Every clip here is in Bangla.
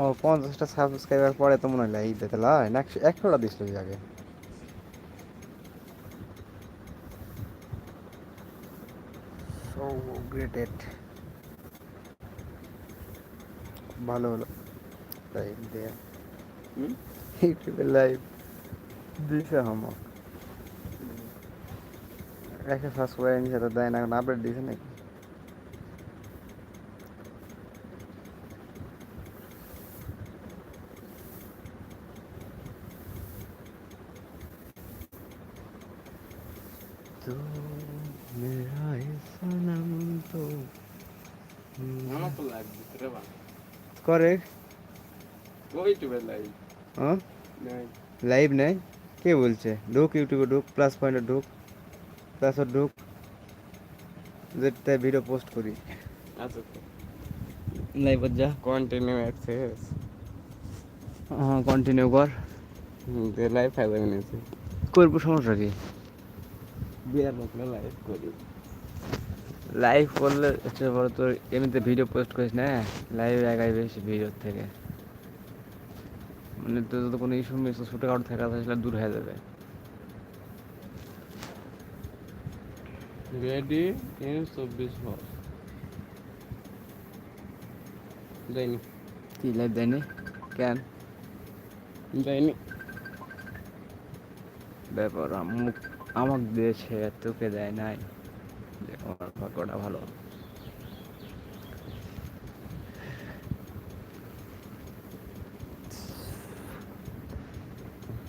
ও পঞ্চাশটা সাবস্ক্রাইবার পরে তো মনে হয় লাইক দিতে লয় না একশো একশোটা দিছিল ওই আগে। সো গ্রেটেড ভালো হলো। লাইভ দেয়া? ইউটিউবে লাইভ দিছে আমার একটা সাবস্ক্রাইবার নিচে তো দেয় না এখন আপডেট দিছে নাকি? तो मेरा ये सनम तो আমার তো লাইভ দিতে রে বা করে ওই ইউটিউবে লাইভ হ্যাঁ নাই লাইভ নেই কে বলছে ঢুক ইউটিউবে ঢুক প্লাস পয়েন্টে ঢুক প্লাসে ঢুক যেটা ভিডিও পোস্ট করি আচ্ছা তো লাইভ যা কন্টিনিউ অ্যাক্সেস হ্যাঁ কন্টিনিউ কর যে লাইভ ফাইভ মিনিটস করবো সমস্যা কি বিয়ার মতন লাইভ করি। লাইভ করলে হচ্ছে বড় তোর এমনিতে ভিডিও পোস্ট করিস না? লাইভ আগায় বেশি ভিডিওর থেকে। মানে তোর যদি কোনো ইস্যু মিস ছোটো কারও থাকা সেটা দূর হয়ে যাবে। রেডি ইন চব্বিশ মাস যাইনি কি লাইভ দেয়নি? কেন? যাইনি ব্যাপার আমুক আমাক দিয়েছে তোকে দেয় নাই যে আমার ভাগ্যটা ভালো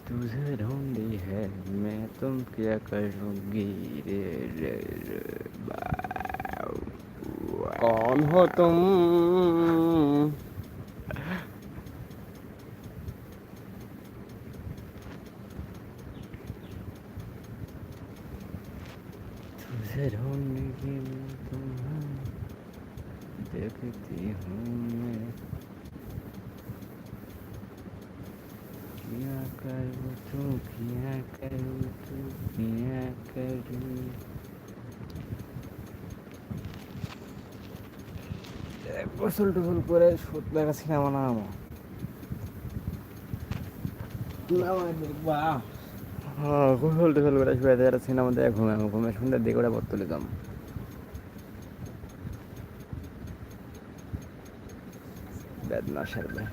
तुझे ढूंढी है मैं तुम क्या करूंगी रे रे रे बाऊ, वाह। कौन हो तुम तुझे ढूंढी मैं तुम्हें देखती हूँ मैं क्या करूँ तू क्या करूँ तू क्या करूँ গোসল টোসল করে সুত লাগা সিনেমা না আমার হ্যাঁ ফেলতে ফেল করে শুয়ে যারা সিনেমা দেয় ঘুমে ঘুমে সন্ধ্যার দিকে ওরা বর্তলে দাম। বেদনা সারবে।